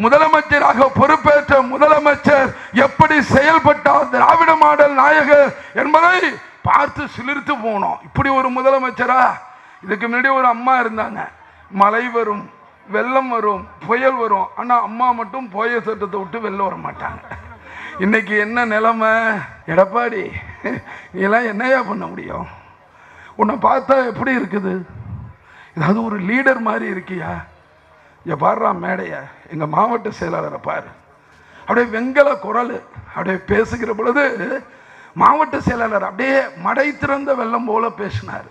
முதலமைச்சராக பொறுப்பேற்ற முதலமைச்சர் எப்படி செயல்பட்டார்? திராவிட மாடல் நாயகர் என்பதை பார்த்து சிலிர்த்து போனோம். இப்படி ஒரு முதலமைச்சரா? இதுக்கு முன்னாடி ஒரு அம்மா இருந்தாங்க. மழை வரும் வெள்ளம் வரும் புயல் வரும். ஆனால் அம்மா மட்டும் புயல் சட்டத்தை விட்டு வெளில வர மாட்டாங்க. இன்னைக்கு என்ன நிலைமை? எடப்பாடி இதெல்லாம் என்னையா பண்ண முடியும்? உன்னை பார்த்தா எப்படி இருக்குது? ஏதாவது ஒரு லீடர் மாதிரி இருக்கியா? இங்க பாடுறா மேடைய. எங்கள் மாவட்ட செயலாளரை பாரு. அப்படியே வெங்கல குரல். அப்படியே பேசுகிற பொழுது மாவட்ட செயலாளர் அப்படியே மடை திறந்த வெள்ளம் போல பேசினார்.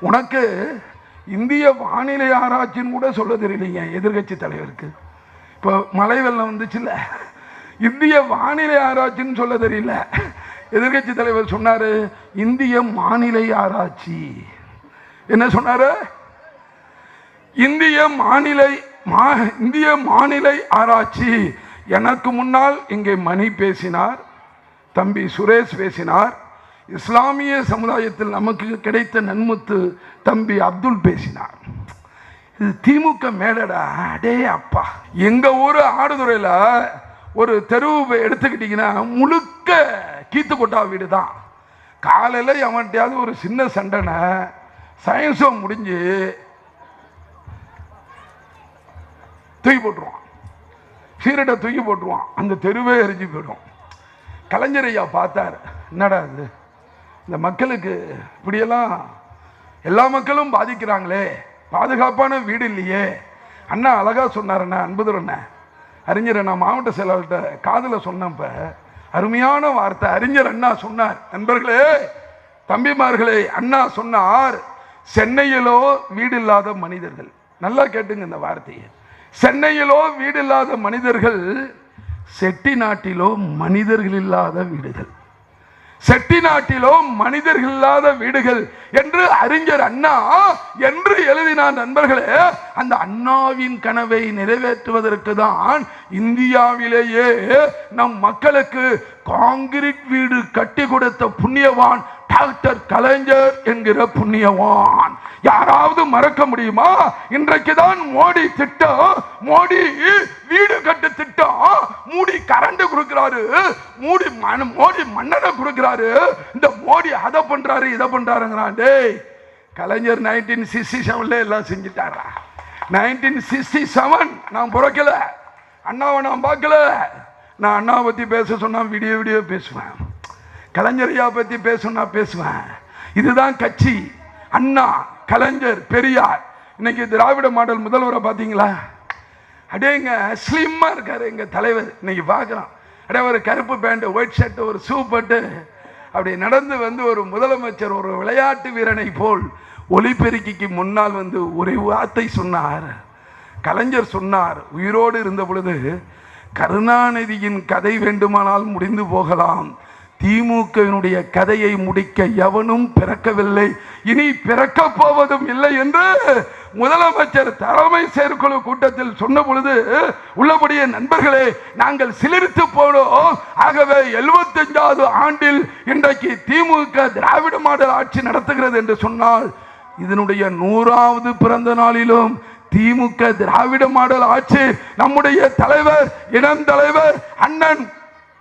உனக்கு இந்திய வானிலை ஆராய்ச்சின்னு கூட சொல்ல தெரியலைங்க எதிர்கட்சி தலைவருக்கு. இப்போ மழை வெள்ளம் வந்துச்சுல்ல. இந்திய வானிலை ஆராய்ச்சின்னு சொல்ல தெரியல. எதிர்கட்சி தலைவர் சொன்னார் இந்திய மாநிலை ஆராய்ச்சி. என்ன சொன்னார்? இந்திய மாநிலை மா- இந்திய மாநிலை ஆராய்ச்சி. எனக்கு முன்னால் இங்கே மணி பேசினார் தம்பி சுரேஷ் பேசினார். இஸ்லாமிய சமுதாயத்தில் நமக்கு கிடைத்த நன்முத்து தம்பி அப்துல் பேசினார். இது திமுக மேடடா அடே அப்பா. எங்கள் ஊர் ஆடுதுறையில் ஒரு தெருவு எடுத்துக்கிட்டிங்கன்னா முழுக்க கீத்து கொட்டா வீடு தான் காலையில் அவன்கிட்டயாவது ஒரு சின்ன சண்டனை சயின்ஸும் முடிஞ்சு தூக்கி போட்டுருவான். சீரட்டை தூக்கி போட்டுருவான். அந்த தெருவே எரிஞ்சு போயிடும். கலைஞர் ஐயா பார்த்தார். என்னடா இது? இந்த மக்களுக்கு இப்படியெல்லாம் எல்லா மக்களும் பாதிக்கிறாங்களே. பாதுகாப்பான வீடு இல்லையே. அண்ணா அழகாக சொன்னார் அன்புதர் அண்ணன் அறிஞர் அண்ணா மாவட்ட செயலாளர்கிட்ட காதில் சொன்னப்ப அருமையான வார்த்தை அறிஞர் அண்ணா சொன்னார். நண்பர்களே தம்பிமார்களே அண்ணா சொன்னார் சென்னையிலோ வீடு இல்லாத மனிதர்கள். நல்லா கேட்டுங்க இந்த வார்த்தையை. சென்னையிலோ வீடு இல்லாத மனிதர்கள் செட்டி நாட்டிலோ மனிதர்கள் இல்லாத வீடுகள். செட்டி நாட்டிலோ மனிதர்கள் இல்லாத வீடுகள் என்று அறிஞர் அண்ணா என்று எழுதினார் நண்பர்களே. அந்த அண்ணாவின் கனவை நிறைவேற்றுவதற்கு தான் இந்தியாவிலேயே நம் மக்களுக்கு காங்கிரீட் வீடு கட்டி கொடுத்த புண்ணியவான் டாக்டர் கலைஞர் என்கிற புண்ணியவான். யாராவது மறக்க முடியுமா? இன்றைக்கு தான் மோடி திட்டம் மோடி வீடு கட்டு திட்டம் மூடி கரண்ட் கொடுக்கிறாரு மூடி மோடி மன்னரை கொடுக்கிறாரு. இந்த மோடி அதை பண்றாரு இதை பண்றாருங்கிறான். டேய் கலைஞர் நைன்டீன் சிக்ஸ்டி செவன்ல எல்லாம் செஞ்சுட்டாரா? நைன்டீன் சிக்ஸ்டி செவன் நான் பிறக்கல. அண்ணாவை நான் பார்க்கல. நான் அண்ணாவை பற்றி பேச சொன்னால் விடிய விடிய பேசுவேன். கலைஞரையா பத்தி பேசணும்னா பேசுவேன். இதுதான் கட்சி. அண்ணா கலைஞர் பெரியார். இன்னைக்கு திராவிட மாடல் முதல்வரை பார்த்தீங்களா அடேங்க ஸ்லிம்மா இருக்காரு எங்க தலைவர். இன்னைக்கு பார்க்குறோம் அடே ஒரு கருப்பு பேண்ட் ஒயிட் ஷர்ட் ஒரு ஷூ போட்டு அப்படி நடந்து வந்து ஒரு முதலமைச்சர் ஒரு விளையாட்டு வீரனை போல் ஒலிபெருக்கிக்கு முன்னால் வந்து ஒரே வார்த்தை சொன்னார். கலைஞர் சொன்னார் உயிரோடு இருந்த பொழுது கருணாநிதியின் கதை வேண்டுமானால் முடிந்து போகலாம். திமுகவினுடைய கதையை முடிக்க எவனும் பிறக்கவில்லை. இனி பிறக்கப் போவதும் இல்லை என்று முதலமைச்சர் தலைமை செயற்குழு கூட்டத்தில் சொன்ன பொழுது உள்ளபடியே நண்பர்களே நாங்கள் சிலிர்த்து போனோம். ஆகவே எழுபத்தஞ்சாவது ஆண்டில் இன்றைக்கு திமுக திராவிட மாடல் ஆட்சி நடத்துகிறது என்று சொன்னால் இதனுடைய நூறாவது பிறந்த நாளிலும் திமுக திராவிட மாடல் ஆட்சி நம்முடைய தலைவர் இளம் தலைவர் அண்ணன்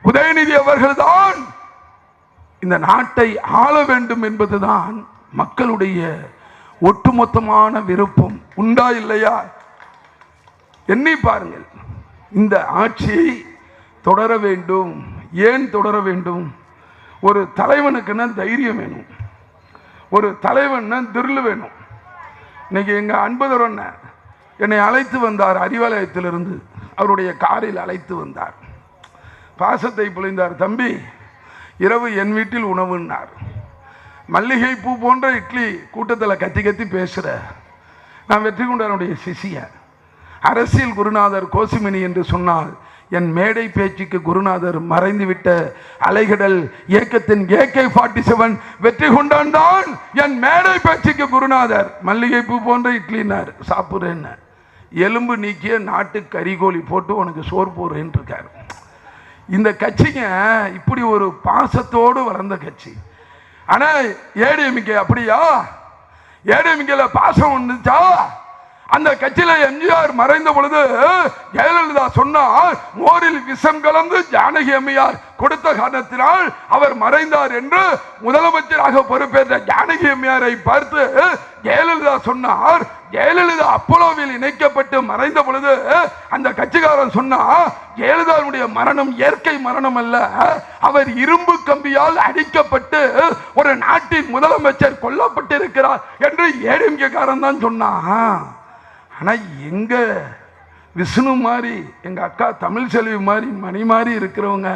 உதயநிதி அவர்கள்தான் இந்த நாட்டை ஆள வேண்டும் என்பதுதான் மக்களுடைய ஒட்டுமொத்தமான விருப்பம். உண்டா இல்லையா? எண்ணி பாருங்கள். இந்த ஆட்சியை தொடர வேண்டும். ஏன் தொடர வேண்டும்? ஒரு தலைவனுக்குன்னா தைரியம் வேணும். ஒரு தலைவன்னா திருள் வேணும். இன்னைக்கு எங்க அன்பதர் அண்ணன் என்னை அழைத்து வந்தார் அறிவாலயத்திலிருந்து. அவருடைய காரில் அழைத்து வந்தார். பாசத்தை புழிந்தார் தம்பி. இரவு என் வீட்டில் உணவுன்னார். மல்லிகை பூ போன்ற இட்லி கூட்டத்தில் கத்தி கத்தி பேசுகிற நான் வெற்றி கொண்டாருடைய சிஷியன் அரசியல் குருநாதர் கோசிமணி என்று சொன்னால் என் மேடை பேச்சுக்கு குருநாதர் மறைந்துவிட்ட அலைகடல் இயக்கத்தின் ஏகே ஃபார்ட்டி செவன் வெற்றி கொண்டான் தான். என் மேடை பேச்சுக்கு குருநாதர் மல்லிகை பூ போன்ற இட்லினார் சாப்பிட்றேன்னு. எலும்பு நீக்கிய நாட்டு கறிகோழி போட்டு உனக்கு சோறு போடுறேன்னு இருக்காரு இந்த கட்சிங்க இப்படி ஒரு பாசத்தோடு வளர்ந்த கட்சி. ஆனால் ஏடிஎம்கே அப்படியா? ஏடிஎம்கேல பாசம் வந்துச்சா? அந்த கட்சியில எம்ஜிஆர் மறைந்த பொழுது ஜெயலலிதா சொன்னார் மோரில் விஷம் கலந்து ஜானகி அம்மையார் கொடுத்த காரணத்தினால் அவர் மறைந்தார் என்று முதலமைச்சராக பொறுப்பேற்ற ஜானகி அம்மையாரை பார்த்து ஜெயலலிதா சொன்னார் ஜெயலலிதா அப்போலோவில் இணைக்கப்பட்டு மறைந்த பொழுது அந்த கட்சிக்காரன் சொன்னா ஜெயலலிதாவுடைய மரணம் இயற்கை மரணம் அல்ல. அவர் இரும்பு கம்பியால் அடிக்கப்பட்டு ஒரு நாட்டின் முதலமைச்சர் கொல்லப்பட்டிருக்கிறார் என்று ஏடிஎம்கே காரன் தான் சொன்னான். ஆனால் எங்கள் விஷ்ணு மாதிரி எங்கள் அக்கா தமிழ் செல்வி மாதிரி மணி மாதிரி இருக்கிறவங்க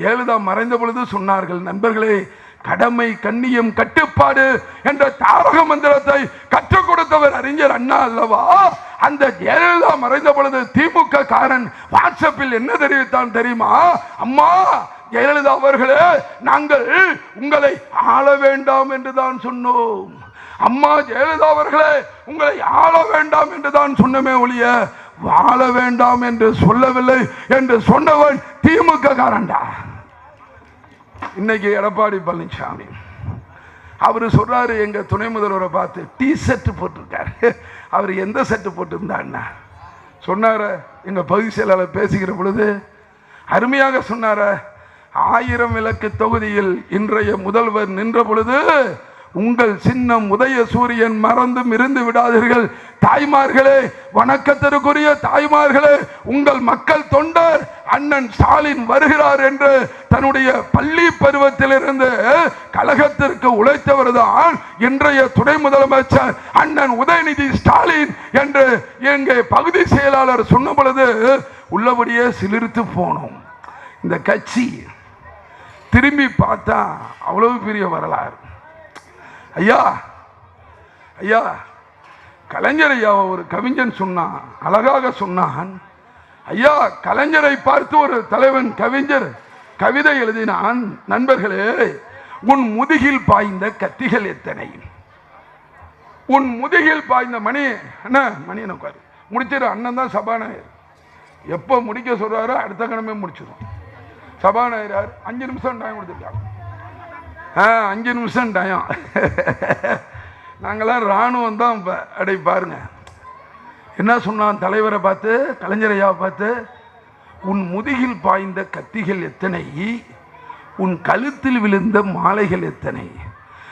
ஜெயலலிதா மறைந்த பொழுது சொன்னார்கள் நண்பர்களே கடமை கண்ணியம் கட்டுப்பாடு என்ற தாரக மந்திரத்தை கற்றுக் கொடுத்தவர் அறிஞர் அண்ணா அல்லவா? அந்த ஜெயலலிதா மறைந்த பொழுது திமுக காரன் வாட்ஸ்அப்பில் என்ன தெரிவித்தான் தெரியுமா? அம்மா ஜெயலலிதா அவர்களே நாங்கள் உங்களை ஆள வேண்டாம் என்று தான் சொன்னோம். அம்மா ஜெயலலிதா அவர்களே உங்களை ஆள வேண்டாம் என்று தான் சொன்னமே ஒழிய வாழ வேண்டாம் என்று சொல்லவில்லை என்று சொன்னவன் திமுக காரண்டா இன்னைக்கு எடப்பாடி பழனிசாமி அவர் சொல்றாரு எங்க துணை முதல்வரை பார்த்து டி செட்டு போட்டிருக்காரு. அவர் எந்த செட்டு போட்டிருந்தாருன்னா சொன்னார எங்க பகுதி செயலாளர் பேசுகிற பொழுது அருமையாக சொன்னார ஆயிரம் விளக்கு தொகுதியில் இன்றைய முதல்வர் நின்ற பொழுது உங்கள் சின்னம் உதய சூரியன் மறந்தும் இருந்து விடாதீர்கள். தாய்மார்களே வணக்கத்திற்குரிய தாய்மார்களே உங்கள் மக்கள் தொண்டர் அண்ணன் ஸ்டாலின் வருகிறார் என்று தன்னுடைய பள்ளி பருவத்திலிருந்து கழகத்திற்கு உழைத்தவர் தான் இன்றைய துணை முதலமைச்சர் அண்ணன் உதயநிதி ஸ்டாலின் என்று எங்கே பகுதி செயலாளர் சொன்ன பொழுது உள்ளபடியே சிலிர்த்து போனோம். இந்த கட்சி திரும்பி பார்த்தா அவ்வளவு பெரிய வரலாறு. ஐயா ஐயா கலைஞர் ஐயாவை ஒரு கவிஞன் சொன்னான் அழகாக சொன்னான். ஐயா கலைஞரை பார்த்து ஒரு தலைவன் கவிஞர் கவிதை எழுதினான். நண்பர்களே உன் முதுகில் பாய்ந்த கத்திகள் எத்தனை? உன் முதுகில் பாய்ந்த மணி என்ன மணி உட்காரு முடிச்சிரு அண்ணன் தான் சபாநாயகர். எப்போ முடிக்க சொல்றாரோ அடுத்த கிழமை முடிச்சிடும் சபாநாயகர் அஞ்சு நிமிஷம் டைம் கொடுத்துருக்காங்க. ஆ அஞ்சு நிமிஷம் டயம் நாங்களாம் இராணுவம் தான் இப்போ. அடை பாருங்க. என்ன சொன்னான் தலைவரை பார்த்து கலைஞரையாவை பார்த்து? உன் முதுகில் பாய்ந்த கத்திகள் எத்தனை? உன் கழுத்தில் விழுந்த மாலைகள் எத்தனை?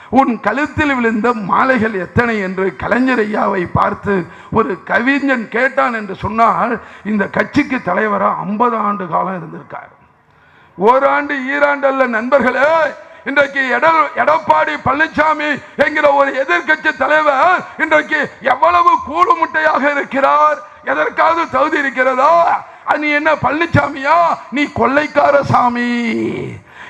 உன் கழுத்தில் விழுந்த மாலைகள் எத்தனை என்று கலைஞர் ஐயாவை பார்த்து ஒரு கவிஞன் கேட்டான் என்று சொன்னால் இந்த கட்சிக்கு தலைவராக ஐம்பது ஆண்டு காலம் இருந்திருக்கார். ஓராண்டு ஈராண்டு அல்ல நண்பர்களே! இன்றைக்கு எட- எடப்பாடி பழனிசாமி என்கிற ஒரு எதிர்க்கட்சி தலைவர் இன்றைக்கு எவ்வளவு கூடு முட்டையாக இருக்கிறார்? எதற்காவது தகுதி இருக்கிறதா? நீ என்ன பழனிசாமியா நீ கொள்ளைக்கார சாமி.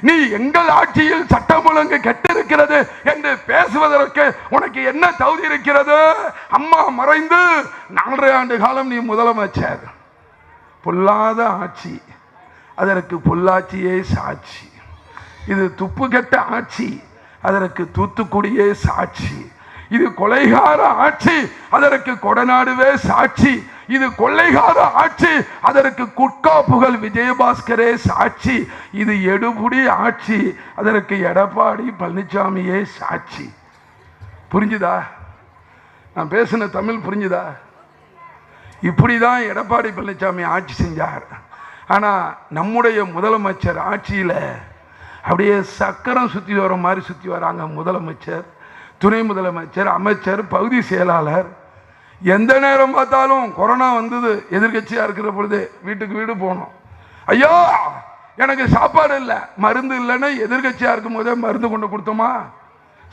நீ எங்கள் ஆட்சியில் சட்டம் ஒழுங்கு கெட்டிருக்கிறது என்று பேசுவதற்கு உனக்கு என்ன தகுதி இருக்கிறது? அம்மா மறைந்து நாலரை ஆண்டு காலம் நீ முதலமைச்சர். பொல்லாத ஆட்சி. அதற்கு பொள்ளாச்சியே சாட்சி. இது துப்புகெட்ட ஆட்சி அதற்கு தூத்துக்குடியே சாட்சி. இது கொலைகார ஆட்சி அதற்கு கொடநாடுவே சாட்சி. இது கொள்ளைகார ஆட்சி அதற்கு குட்கா புகழ் விஜயபாஸ்கரே சாட்சி. இது எடுபுடி ஆட்சி அதற்கு எடப்பாடி பழனிசாமியே சாட்சி. புரிஞ்சுதா? நான் பேசின தமிழ் புரிஞ்சுதா? இப்படிதான் எடப்பாடி பழனிசாமி ஆட்சி செஞ்சார். ஆனால் நம்முடைய முதலமைச்சர் ஆட்சியில் அப்படியே சக்கரம் சுற்றி வர மாதிரி சுற்றி வராங்க முதலமைச்சர் துணை முதலமைச்சர் அமைச்சர் பகுதி செயலாளர். எந்த நேரம் பார்த்தாலும் கொரோனா வந்தது எதிர்கட்சியாக இருக்கிற பொழுது வீட்டுக்கு வீடு போனோம். ஐயோ எனக்கு சாப்பாடு இல்லை. மருந்து இல்லைன்னு எதிர்கட்சியாக இருக்கும் போதே மருந்து கொண்டு கொடுத்தோமா?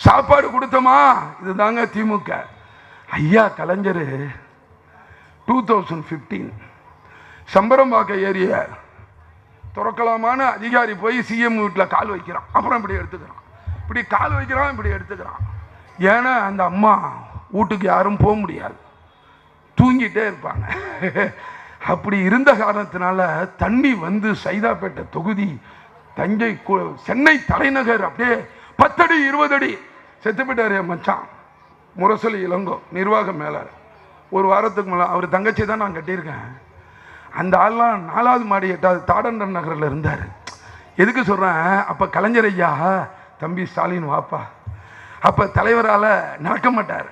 சாப்பாடு கொடுத்தோமா? இதுதாங்க திமுக. ஐயா Kalaignar two thousand fifteen சம்பரம்பாக்க area துறக்கலாமான அதிகாரி போய் சிஎம் வீட்டில் கால் வைக்கிறான். அப்புறம் இப்படி எடுத்துக்கிறான். இப்படி கால் வைக்கிறான் இப்படி எடுத்துக்கிறான். ஏன்னா அந்த அம்மா வீட்டுக்கு யாரும் போக முடியாது. தூங்கிட்டே இருப்பாங்க. அப்படி இருந்த காரணத்தினால தண்ணி வந்து சைதாப்பேட்டை தொகுதி தஞ்சை சென்னை தலைநகர் அப்படியே பத்தடி இருபது அடி செத்துப்பேட்டார் என் மச்சான். முரசொலி இளங்கோ நிர்வாக மேலாளர். ஒரு வாரத்துக்கு மேலே அவர் தங்கச்சி தான் நான் கட்டியிருக்கேன். அந்த ஆள்லாம் நாலாவது மாடி எட்டாவது தாடண்டர் நகரில் இருந்தார். எதுக்கு சொல்கிறேன் அப்போ கலைஞர் ஐயா தம்பி ஸ்டாலின் வாப்பா. அப்போ தலைவரால் நடக்க மாட்டார்.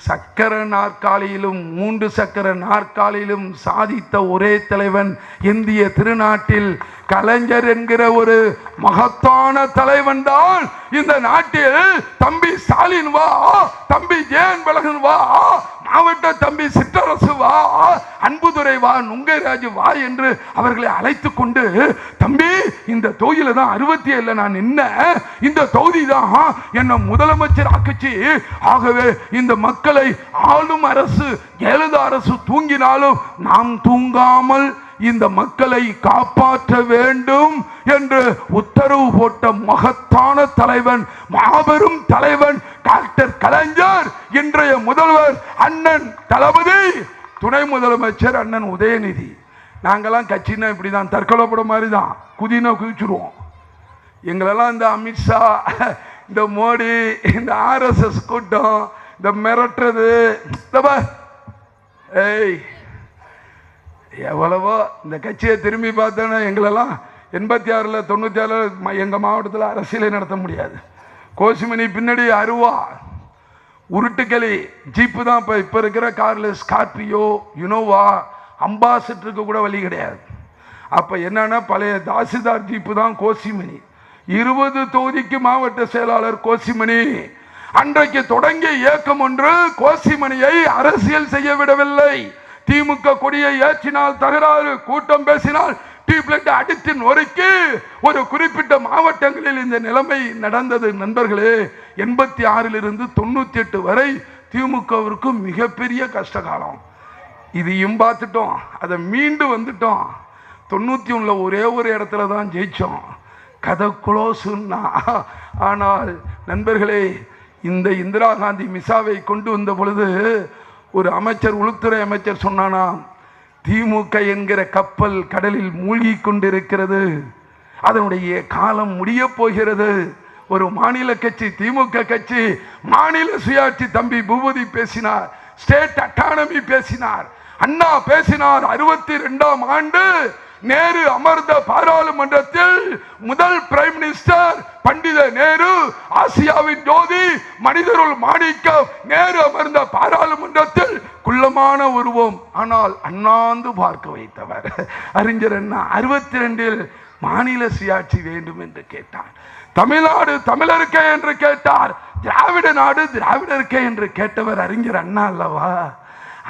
சக்கர நாற்காலியிலும் மூன்று சக்கர நாற்காலியிலும் சாதித்த ஒரே தலைவன் இந்திய திருநாட்டில் கலைஞர் என்கிற ஒரு மகத்தான தலைவன் தான் இந்த நாட்டில் தம்பி ஸ்டாலின் வா தம்பி ஜெயன் பலகன் வா மாவட்ட தம்பி சிற்றரசு வா அன்புதுரை வா நுங்கைராஜு வா என்று அவர்களை அழைத்து கொண்டு தம்பி இந்த தொகுதியில தான் அறுபத்தி ஏழுல நான் நின்ன இந்த தொகுதி தான் என்னை முதலமைச்சர் ஆக்குச்சு. ஆகவே இந்த மக்களை ஆளும் அரசு எழுத அரசு தூங்கினாலும் நாம் தூங்காமல் இந்த மக்களை காப்பாற்ற வேண்டும் என்று உத்தரவு போட்ட மகத்தான தலைவன் மாபெரும் தலைவன் டாக்டர் கலைஞர் இன்றைய முதல்வர் அண்ணன் தளபதி துணை முதலமைச்சர் அண்ணன் உதயநிதி. நாங்கெல்லாம் கட்சின்னா இப்படிதான் தற்கொலைப்பட மாதிரி தான் குதினா குதிச்சுருவோம். எங்களெல்லாம் இந்த அமித்ஷா இந்த மோடி இந்த ஆர்எஸ்எஸ் கூட்டம் இந்த மிரட்டுறது ஏய் எவ்வளவோ இந்த கட்சியை திரும்பி பார்த்தோன்னா எங்களெல்லாம் எண்பத்தி ஆறில் தொண்ணூற்றி ஆறில் எங்கள் மாவட்டத்தில் அரசியலை நடத்த முடியாது. கோசிமணி பின்னாடி அருவா உருட்டுக்களி ஜீப்பு தான் இப்போ இப்போ இருக்கிற காரில் ஸ்கார்பியோ யுனோவா அம்பாசிட்டருக்கு கூட வழி கிடையாது. அப்போ என்னென்னா பழைய தாசில்தார் ஜீப்பு தான் கோசிமணி. இருபது தொகுதிக்கு மாவட்ட செயலாளர் கோசிமணி. அன்றைக்கு தொடங்கிய இயக்கம் ஒன்று கோசிமணியை அரசியல் செய்ய விடவில்லை. திமுக கொடியை ஏற்றினால் தகராறு கூட்டம் பேசினால் டியூப்லைட் அடித்து நொறுக்கி ஒரு குறிப்பிட்ட மாவட்டங்களில் இந்த நிலைமை நடந்தது. நண்பர்களே எண்பத்தி ஆறிலிருந்து தொண்ணூத்தி எட்டு வரை திமுகவிற்கு மிகப்பெரிய கஷ்ட காலம் இதையும் பார்த்துட்டோம். அதை மீண்டு வந்துட்டோம். தொண்ணூற்றி ஒன்றில் ஒரே ஒரு இடத்துல தான் ஜெயித்தோம் கதை குளோசுன்னா ஆனால் நண்பர்களே இந்த இந்திரா காந்தி மிசாவை கொண்டு வந்த பொழுது ஒரு அமைச்சர் உள்துறை அமைச்சர் சொன்னானா திமுக என்கிற கப்பல் கடலில் மூழ்கி கொண்டிருக்கிறது. அதனுடைய காலம் முடிய போகிறது. ஒரு மாநில கட்சி திமுக கட்சி மாநில சுயாட்சி தம்பி பூபதி பேசினார் ஸ்டேட் அட்டானமி பேசினார். அண்ணா பேசினார் அறுபத்தி ரெண்டாம் ஆண்டு. நேரு அமர்ந்த பாராளுமன்றத்தில் முதல் பிரைம் மினிஸ்டர் பண்டித நேரு ஆசியாவின் ஜோதி மனிதருள் மாணிக்கம் நேரு அமர்ந்த பாராளுமன்றத்தில் குள்ளமான உருவம். ஆனால் அண்ணாந்து பார்க்க வைத்தவர். அறிஞர் அண்ணா அறுபத்தி ரெண்டில் மாநில சுயாட்சி வேண்டும் என்று கேட்டார். தமிழ்நாடு தமிழருக்கே என்று கேட்டார். திராவிட நாடு திராவிடருக்கே என்று கேட்டவர் அறிஞர் அண்ணா அல்லவா?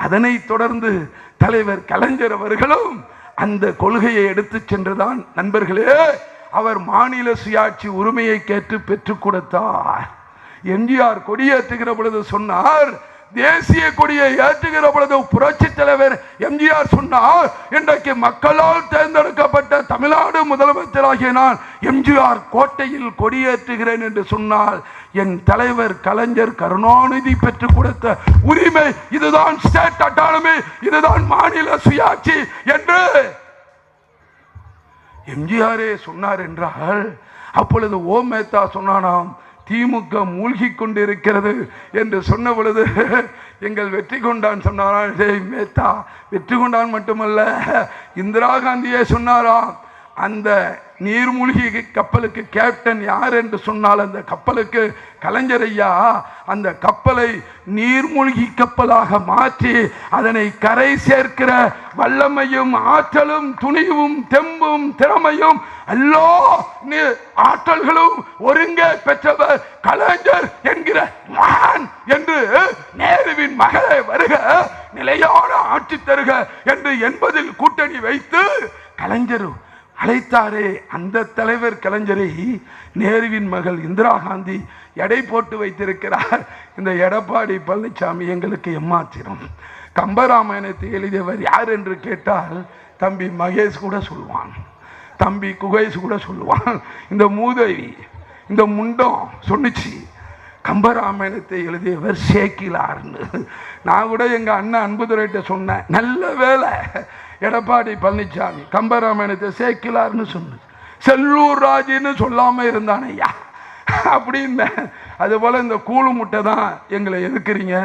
அதனைத் தொடர்ந்து தலைவர் கலைஞர் அவர்களும் அந்த கொள்கையை எடுத்து சென்றுதான் நண்பர்களே அவர் மாநில சுயாட்சி உரிமையை கேட்டு பெற்றுக் கொடுத்தார். எம்ஜிஆர் கொடியேற்றுகிற பொழுது சொன்னார் தேசிய கொடியை ஏற்றுகிற பொழுது புரட்சி தலைவர் எம்ஜிஆர் சொன்னார் இன்றைக்கு மக்களால் தேர்ந்தெடுக்கப்பட்ட தமிழ்நாடு முதலமைச்சராகிய நான் எம்ஜிஆர் கோட்டையில் கொடியேற்றுகிறேன் என்று சொன்னால் என் தலைவர் கலைஞர் கருணாநிதி பெற்றுக் கொடுத்த உரிமை இதுதான் ஸ்டேட் அட்டானமி இதுதான் மாநில சுயாட்சி என்று எம்ஜிஆரே சொன்னார் என்றால் அப்பொழுது ஓம் மேத்தா சொன்னானாம் திமுக மூழ்கி கொண்டிருக்கிறது என்று சொன்ன பொழுது எங்கள் வெற்றி கொண்டான் சொன்னாராம். டேய் மேத்தா வெற்றி கொண்டான் மட்டுமல்ல இந்திரா காந்தியே சொன்னாராம் அந்த நீர்மூழ்கி கப்பலுக்கு கேப்டன் யார் என்று சொன்னால் அந்த கப்பலுக்கு கலைஞர் ஐயா. அந்த கப்பலை நீர்மூழ்கி கப்பலாக மாற்றி அதனை கரை சேர்க்கிற வல்லமையும் ஆற்றலும் துணிவும் தெம்பும் திறமையும் எல்லா ஆற்றல்களும் ஒருங்கே பெற்றவர் கலைஞர் என்கிற மான் என்று நேருவின் மகளை வருக நிலையான ஆட்சி தருக என்று என்பதில் கூட்டணி வைத்து கலைஞர் அழைத்தாரே அந்த தலைவர் கலைஞரை நேருவின் மகள் இந்திரா காந்தி எடை போட்டு வைத்திருக்கிறார். இந்த எடப்பாடி பழனிசாமி எங்களுக்கு எம்மாத்திரம். கம்பராமாயணத்தை எழுதியவர் யார் என்று கேட்டால் தம்பி மகேஷ் கூட சொல்லுவான். தம்பி குகேஷ் கூட சொல்லுவான். இந்த மூதேவி இந்த முண்டம் சொன்னிச்சு கம்பராமாயணத்தை எழுதியவர் சேக்கிலார்னு நான் கூட எங்கள் அண்ணன் அன்புதுரைகிட்ட சொன்னேன் நல்ல வேலை. எடப்பாடி பழனிசாமி கம்பராமாயணத்தை சேக்கிலார்னு சொன்னது. செல்லூர் ராஜின்னு சொல்லாமல் இருந்தான் ஐயா. அப்படின்னேன் அதுபோல் இந்த கூழு முட்டை தான் எங்களை எதுக்குறீங்க?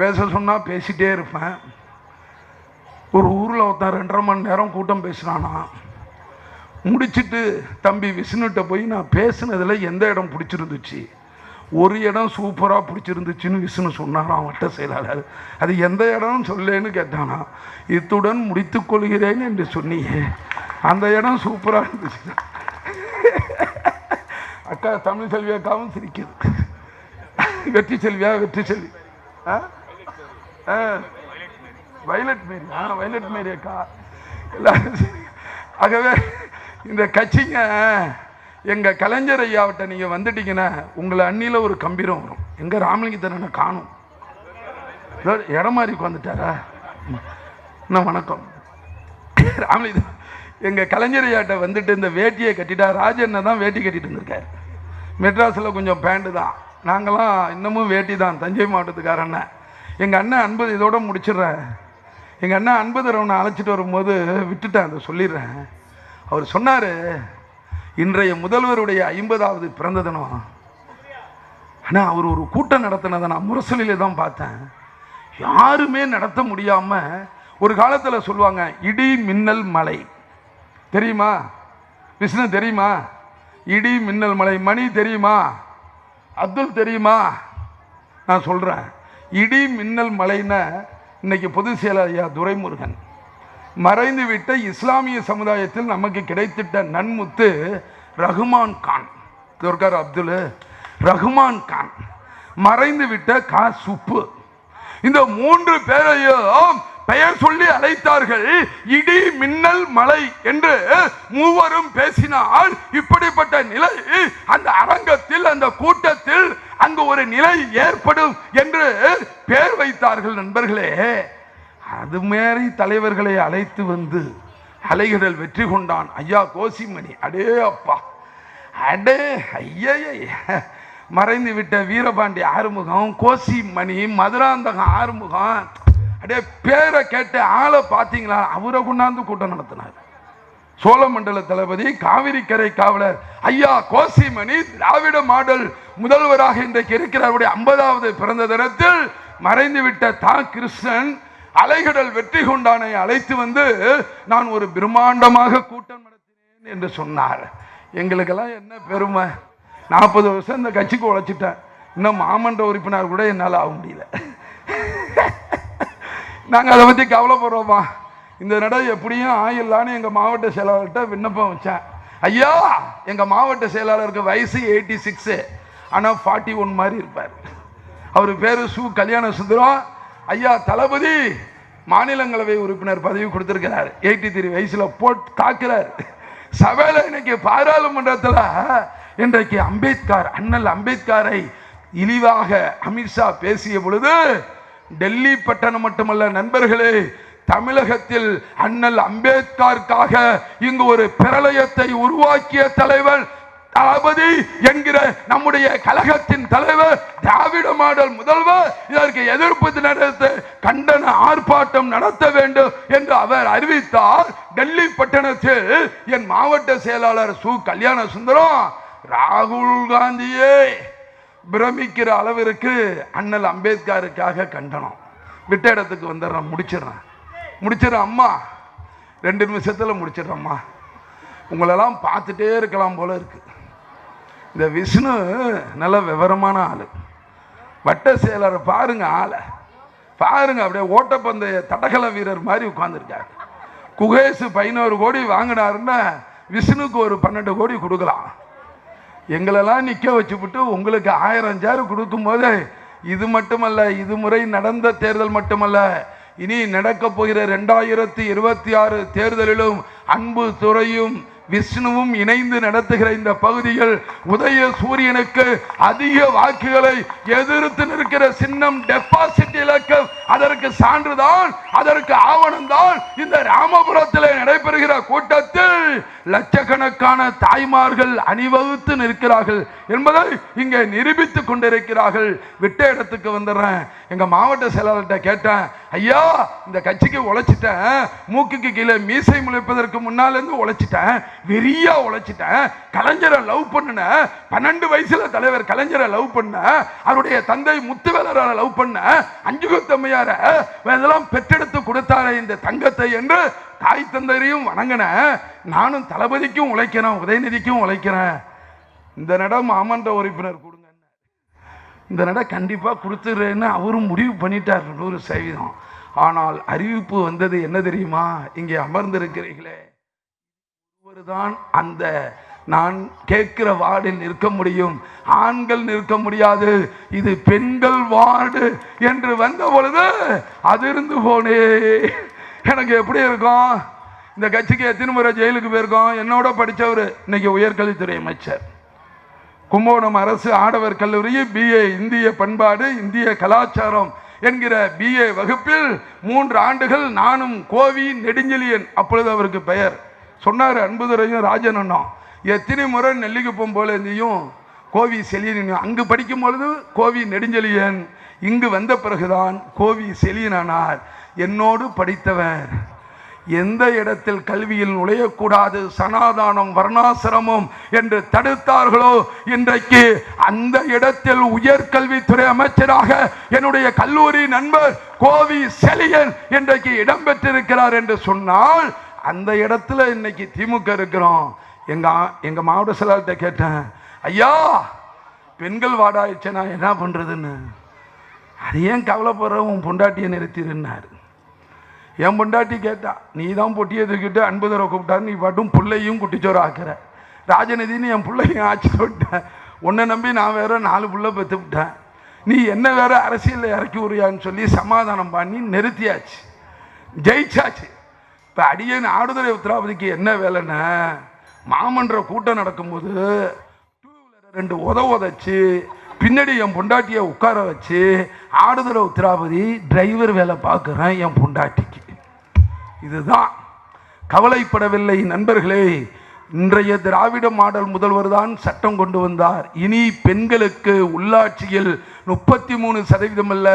பேச சொன்னால் பேசிகிட்டே இருப்பேன். ஒரு ஊரில் ஒருத்தன் ரெண்டரை மணி நேரம் கூட்டம் பேசுனானா முடிச்சுட்டு தம்பி விஷ்ணுகிட்ட போய் நான் பேசினதில் எந்த இடம் பிடிச்சிருந்துச்சு? ஒரு இடம் சூப்பராக பிடிச்சிருந்துச்சுன்னு விஷ்ணு சொன்னாராம் அவன்கிட்ட செயலாளர்? அது எந்த இடம்னு சொல்லேன்னு கேட்டானா இத்துடன் முடித்து கொள்கிறேன் என்று சொன்னியே. அந்த இடம் சூப்பராக இருந்துச்சு அக்கா தமிழ் செல்வி அக்காவும் சிரிக்குது. வெற்றி செல்வியா வெற்றி செல்வி. ஆ? ஆ. வயலட் மேரி. ஆ வைலட் மேரி அக்கா. எல்லாரும் ஆகவே இந்த கட்சிங்க எங்கள் கலைஞர் ஐயாவிட்ட நீங்கள் வந்துட்டீங்கன்னா உங்களை அண்ணியில் ஒரு கம்பீரம் வரும். எங்கே ராமலிங்கத்தனை காணும். இடம் மாதிரி உட்காந்துட்டாரா என்ன வணக்கம். ராமலிங்க எங்கள் கலைஞர் ஐயாட்ட வந்துட்டு இந்த வேட்டியை கட்டிட்டா ராஜண்ண தான் வேட்டி கட்டிட்டு இருந்திருக்காரு மெட்ராஸில் கொஞ்சம் பேண்டு தான். நாங்களாம் இன்னமும் வேட்டி தான். தஞ்சை மாவட்டத்துக்காரண்ண எங்கள் அண்ணன் அன்பது இதோட முடிச்சிடுறேன். எங்கள் அண்ணன் அன்பதரவனை அழைச்சிட்டு வரும்போது விட்டுட்டேன் அதை சொல்லிடுறேன். அவர் சொன்னார் இன்றைய முதல்வருடைய ஐம்பதாவது பிறந்த தினம். ஆனால் அவர் ஒரு கூட்டம் நடத்தினதை நான் முரசலிலே தான் பார்த்தேன். யாருமே நடத்த முடியாமல் ஒரு காலத்தில் சொல்லுவாங்க இடி மின்னல் மலை தெரியுமா? விஷ்ணு தெரியுமா? இடி மின்னல் மலை மணி தெரியுமா? அப்துல் தெரியுமா? நான் சொல்கிறேன் இடி மின்னல் மலைன்னா இன்னைக்கு பொது செயலர் ஐயா துரைமுருகன். மறைந்து விட்ட இஸ்லாமிய சமுதாயத்தில் நமக்கு கிடைத்திட்ட நன்முத்து ரகுமான் கான். துர்கார் அப்துல். ரகுமான் கான். மறைந்து விட்ட கா சுப்பு. இந்த மூன்று பேரையும் பெயர் சொல்லி அழைத்தார்கள். இடி மின்னல் மலை என்று மூவரும் பேசினால் இப்படிப்பட்ட நிலை அந்த அரங்கத்தில் அந்த கூட்டத்தில் அங்கு ஒரு நிலை ஏற்படும் என்று பெயர் வைத்தார்கள் நண்பர்களே. அது மாரி தலைவர்களை அழைத்து வந்து அலைகடல் வெற்றி கொண்டான் ஐயா கோசிமணி. அடே அப்பா. அடே ஐயா மறைந்து விட்ட வீரபாண்டி ஆறுமுகம் கோசிமணி மதுராந்தகம் ஆறுமுகம். அடே பேரை கேட்டு ஆளை பார்த்தீங்களா? அவரை கொண்டாந்து கூட்டம் நடத்தினார். சோழமண்டல தளபதி காவிரிக்கரை காவலர் ஐயா கோசிமணி திராவிட மாடல் முதல்வராக இன்றைக்கு இருக்கிற அவருடைய ஐம்பதாவது பிறந்த தினத்தில் மறைந்துவிட்ட தா கிருஷ்ணன் அலைகடல் வெற்றி கொண்டானை அழைத்து வந்து நான் ஒரு பிரம்மாண்டமாக கூட்டம் நடத்தினேன் என்று சொன்னார். எங்களுக்கெல்லாம் என்ன பெருமை. நாற்பது வருஷம் இந்த கட்சிக்கு உழைச்சிட்டேன். இன்னும் மாமன்ற உறுப்பினர் கூட என்னால் ஆக முடியல. நாங்கள் அதை பற்றி கவலைப்படுறோமா? இந்த நடை எப்படியும் ஆயிடலான்னு எங்கள் மாவட்ட செயலாளர்கிட்ட விண்ணப்பம் வச்சேன். ஐயா எங்கள் மாவட்ட செயலாளருக்கு வயசு எயிட்டி சிக்ஸு ஆனால் ஃபார்ட்டி ஒன் மாதிரி இருப்பார். அவர் பேர் சு. கல்யாண சுந்தரம். ஐயா தளபதி மாநிலங்களவை உறுப்பினர் பதவி கொடுத்துருக்கிறார். எயிட்டி த்ரீ வயசில் போட் தாக்குறார். சபையில் இன்னைக்கு பாராளுமன்றத்தில் இன்றைக்கு அம்பேத்கர் அண்ணல் அம்பேத்கரை இழிவாக அமித்ஷா பேசிய பொழுது டெல்லி பட்டணம் மட்டுமல்ல நண்பர்களே தமிழகத்தில் அண்ணல் அம்பேத்கருக்காக இங்கு ஒரு பிரளயத்தை உருவாக்கிய தலைவர் தளபதி என்கிற நம்முடைய கழகத்தின் தலைவர் திராவிட மாடல் முதல்வர் இதற்கு எதிர்ப்பு நடத்த கண்டன ஆர்ப்பாட்டம் நடத்த வேண்டும் என்று அவர் அறிவித்தார். டெல்லி பட்டணத்தில் என் மாவட்ட செயலாளர் சு. கல்யாண சுந்தரம் ராகுல் காந்தியே பிரமிக்கிற அளவிற்கு அண்ணல் அம்பேத்கருக்காக கண்டனம். விட்ட இடத்துக்கு வந்துடுறேன் முடிச்சிடுறேன். முடிச்சிடுறேன் அம்மா. ரெண்டு நிமிஷத்தில் முடிச்சிடுறேம்மா. உங்களெல்லாம் பார்த்துட்டே இருக்கலாம் போல இருக்குது இந்த விஷ்ணு நல்ல விவரமான ஆள். வட்ட செயலரை பாருங்க ஆளை. பாருங்க அப்படியே ஓட்டப்பந்தய தடகள வீரர் மாதிரி உட்காந்துருக்கார் குகேஷ் பதினோரு கோடி வாங்கினாருன்னா விஷ்ணுக்கு ஒரு பன்னெண்டு கோடி கொடுக்கலாம். எங்களெல்லாம் நிற்க வச்சுவிட்டு உங்களுக்கு ஆயிரம் சேர் கொடுக்கும்போது இது மட்டுமல்ல இது முறை நடந்த தேர்தல் மட்டுமல்ல இனி நடக்க போகிற ரெண்டாயிரத்தி இருபத்தி ஆறு தேர்தலிலும் அன்பு துறையும் விஷ்ணுவும் இணைந்து நடத்துகிற இந்த பகுதியில் உதய சூரியனுக்கு அதிக வாக்குகளை எதிர்த்து நிற்கிற சின்னம் டெபாசிட் இலக்கம். அதற்கு சான்றுதான் அதற்கு ஆவணம்தான் இந்த ராமபுரத்தில் நடைபெறுகிற கூட்டத்தில் லட்சக்கணக்கான தாய்மார்கள் அணிவகுத்து நிற்கிறார்கள் என்பதை இங்கே நிரூபித்துக் கொண்டிருக்கிறார்கள். விட்ட இடத்துக்கு வந்துடுறேன். எங்க மாவட்ட செயலாளர்கிட்ட கேட்டேன். ஐயா இந்த கட்சிக்கு உழைச்சிட்டேன். மூக்குக்கு கீழே மீசை முளைப்பதற்கு முன்னால இருந்து உழைச்சிட்டேன். வெறியா உழைச்சிட்டேன். கலைஞரை லவ் பண்ணினேன். பன்னெண்டு வயசுல தலைவர் கலைஞரை லவ் பண்ண அவருடைய தந்தை முத்துவேலரை லவ் பண்ண அஞ்சுகுத்தம்மையார இதெல்லாம் பெற்றெடுத்து கொடுத்தாரே இந்த தங்கத்தை என்று தாய் தந்தையரையும் வணங்கினேன். நானும் தளபதிக்கும் உழைக்கிறேன் உதயநிதிக்கும் உழைக்கிறேன். இந்த நடம் மாமன்ற உறுப்பினர் கொடுங்க. இந்த நட கண்டிப்பாக கொடுத்துடுறேன்னு அவரும் முடிவு பண்ணிட்டார் நூறு சதவீதம். ஆனால் அறிவிப்பு வந்தது என்ன தெரியுமா? இங்கே அமர்ந்திருக்கிறீர்களே. ஒருவர்தான் அந்த நான் கேட்கிற வார்டில் நிற்க முடியும். ஆண்கள் நிற்க முடியாது. இது பெண்கள் வார்டு என்று வந்த பொழுது அதிர்ந்து போனே. எனக்கு எப்படி இருக்கும்? இந்த கட்சிக்கு எத்தனை முறை ஜெயிலுக்கு போயிருக்கோம்? என்னோட படித்தவர் இன்னைக்கு உயர்கல்வித்துறை அமைச்சர். கும்பகோணம் அரசு ஆடவர் கல்லூரி பிஏ இந்திய பண்பாடு இந்திய கலாச்சாரம் என்கிற பிஏ வகுப்பில் மூன்று ஆண்டுகள் நானும் கோவி நெடுஞ்செலியன் அப்பொழுது அவருக்கு பெயர். சொன்னார் அன்புதுரையும் ராஜன் அண்ணா எத்தனை முறை நெல்லிக்குப்பம் போல இருந்தையும் கோவி செலியன் அங்கு படிக்கும் பொழுது கோவி நெடுஞ்செழியன் இங்கு வந்த பிறகுதான் கோவி செலியனானார் என்னோடு படித்தவர். எந்த இடத்தில் கல்வியில் நுழையக்கூடாது சனாதானம் வர்ணாசிரமம் என்று தடுத்தார்களோ இன்றைக்கு அந்த இடத்தில் உயர்கல்வித்துறை அமைச்சராக என்னுடைய கல்லூரி நண்பர் கோவி செலியன் இன்றைக்கு இடம்பெற்றிருக்கிறார் என்று சொன்னால் அந்த இடத்துல இன்னைக்கு திமுக இருக்கிறோம். எங்க எங்க மாவட்ட செயலாளர்கிட்ட கேட்டேன். ஐயா பெண்கள் வாடாயிடுச்சு நான் என்ன பண்றதுன்னு? அது ஏன் கவலைப்படுற? உன் பொண்டாட்டியை நிறுத்திருன்னாரு என் பொண்டாட்டி கேட்டா நீ தான் பொட்டியை தூக்கிட்டு அன்பு தர கூப்பிட்டாரு நீ பாட்டும் பிள்ளையும் குட்டிச்சோறு ஆக்குற. ராஜநிதினு என் பிள்ளையும் ஆச்சு விட்டேன் உன்னை நம்பி நான் வேற நாலு புள்ள பெற்று விட்டேன். நீ என்ன வேற அரசியலில் இறக்கி விடுறியான்னு சொல்லி சமாதானம் பண்ணி நிறுத்தியாச்சு. ஜெயிச்சாச்சு. இப்போ அடியேன் ஆடுதுறை உத்திராபதிக்கு என்ன வேலைன்னா மாமன்ற கூட்டம் நடக்கும்போது டூ வீலர் ரெண்டு உத உதச்சு பின்னாடி என் பொண்டாட்டியை உட்கார வச்சு ஆடுதுறை உத்திராபதி டிரைவர் வேலை பார்க்குறேன் என் பொண்டாட்டிக்கு. இதுதான். கவலைப்படவில்லை நண்பர்களே இன்றைய திராவிட மாடல் முதல்வர் தான் சட்டம் கொண்டு வந்தார். இனி பெண்களுக்கு உள்ளாட்சியில் முப்பத்தி மூணு சதவீதம் அல்ல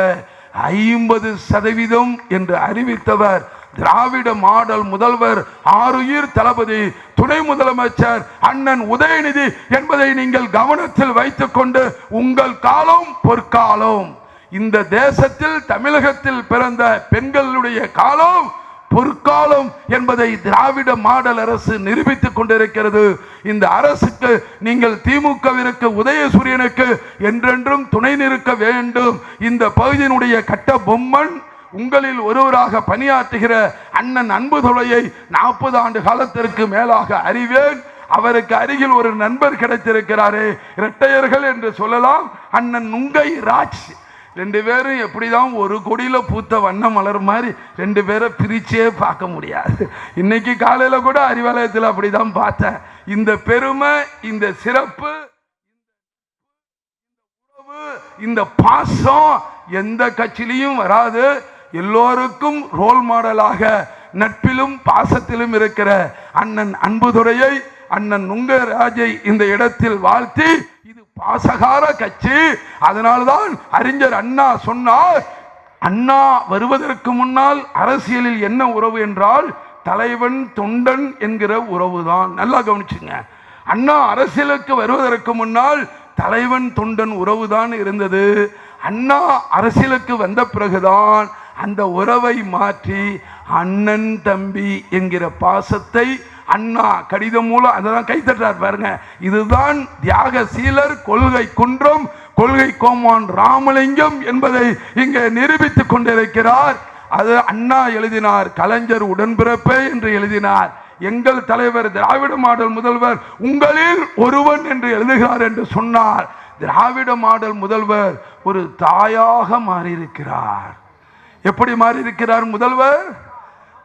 ஐம்பது சதவீதம் என்று அறிவித்தவர் திராவிட மாடல் முதல்வர் ஆறுயிர் தளபதி துணை முதலமைச்சர் அண்ணன் உதயநிதி என்பதை நீங்கள் கவனத்தில் வைத்துக்கொண்டு உங்கள் காலம் பொற்காலம். இந்த தேசத்தில் தமிழகத்தில் பிறந்த பெண்களுடைய காலம் பொற்காலம் என்பதை திராவிட மாடல் அரசு நிரூபித்துக் கொண்டிருக்கிறது. இந்த அரசுக்கு நீங்கள் திமுகவிற்கு உதயசூரியனுக்கு என்றென்றும் துணை நிற்க வேண்டும். இந்த பகுதியினுடைய கட்ட பொம்மன் உங்களில் ஒருவராக பணியாற்றுகிற அண்ணன் அன்பு தொலையை நாற்பது ஆண்டு காலத்திற்கு மேலாக அறிவேன். அவருக்கு அருகில் ஒரு நண்பர் கிடைத்திருக்கிறாரே. இரட்டையர்கள் என்று சொல்லலாம். அண்ணன் நுங்கை ராஜ் ரெண்டு பேரும் எப்படிதான் ஒரு கொடியில பூத்த வண்ண மலர் மாதிரி ரெண்டு பேரை பிரிச்சே பார்க்க முடியாது. இன்னைக்கு காலையில கூட அறிவாலயத்தில் அப்படிதான் பார்த்தேன். இந்த பெருமை இந்த சிறப்பு இந்த பாசம் எந்த கட்சியிலையும் வராது. எல்லோருக்கும் ரோல் மாடலாக நட்பிலும் பாசத்திலும் இருக்கிற அண்ணன் அன்புதுரையை அண்ணன் நுங்கராஜை இந்த இடத்தில் வாழ்த்தி பாசகார கட்சி. அதனால்தான் அறிஞர் அண்ணா சொன்னார் அண்ணா வருவதற்கு முன்னால் அரசியலில் என்ன உறவு என்றால் தலைவன் தொண்டன் என்கிற உறவுதான். நல்லா கவனிச்சுங்க. அண்ணா அரசியலுக்கு வருவதற்கு முன்னால் தலைவன் தொண்டன் உறவுதான் இருந்தது. அண்ணா அரசியலுக்கு வந்த பிறகுதான் அந்த உறவை மாற்றி அண்ணன் தம்பி என்கிற பாசத்தை அண்ணா கடிதம் மூலம் அதான் கைத்தட்டார் பாருங்க. இதுதான் தியாகசீலர் கொள்கை குன்றம் கொள்கை கோமான் ராமலிங்கம் என்பதை இங்கே நிரூபித்துக் கொண்டிருக்கிறார். அது அண்ணா எழுதினார் கலைஞர் உடன்பிறப்பே என்று எழுதினார். எங்கள் தலைவர் திராவிட மாடல் முதல்வர் உங்களில் ஒருவன் என்று எழுதுகிறார் என்று சொன்னார். திராவிட மாடல் முதல்வர் ஒரு தாயாக மாறியிருக்கிறார். எப்படி மாறியிருக்கிறார் முதல்வர்?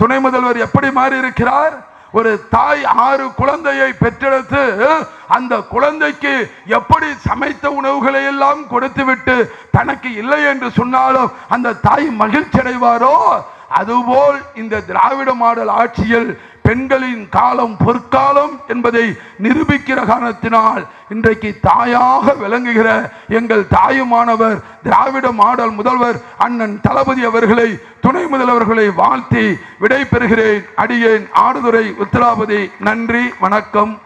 துணை முதல்வர் எப்படி மாறியிருக்கிறார்? ஒரு தாய் ஆறு குழந்தையை பெற்றெடுத்து அந்த குழந்தைக்கு எப்படி சமைத்த உணவுகளை எல்லாம் கொடுத்துவிட்டு தனக்கு இல்லை என்று சொன்னாலும் அந்த தாய் மகிழ்ச்சி அடைவாரோ அதுபோல் இந்த திராவிட மாடல் ஆட்சியில் பெண்களின் காலம் பொற்காலம் என்பதை நிரூபிக்கிற காரணத்தினால் இன்றைக்கு தாயாக விளங்குகிற எங்கள் தாயுமானவர் திராவிட மாடல் முதல்வர் அண்ணன் தளபதி அவர்களை துணை முதல்வர்களை வாழ்த்தி விடை பெறுகிறேன் அடியேன் ஆடுதுறை உத்தராபதி. நன்றி வணக்கம்.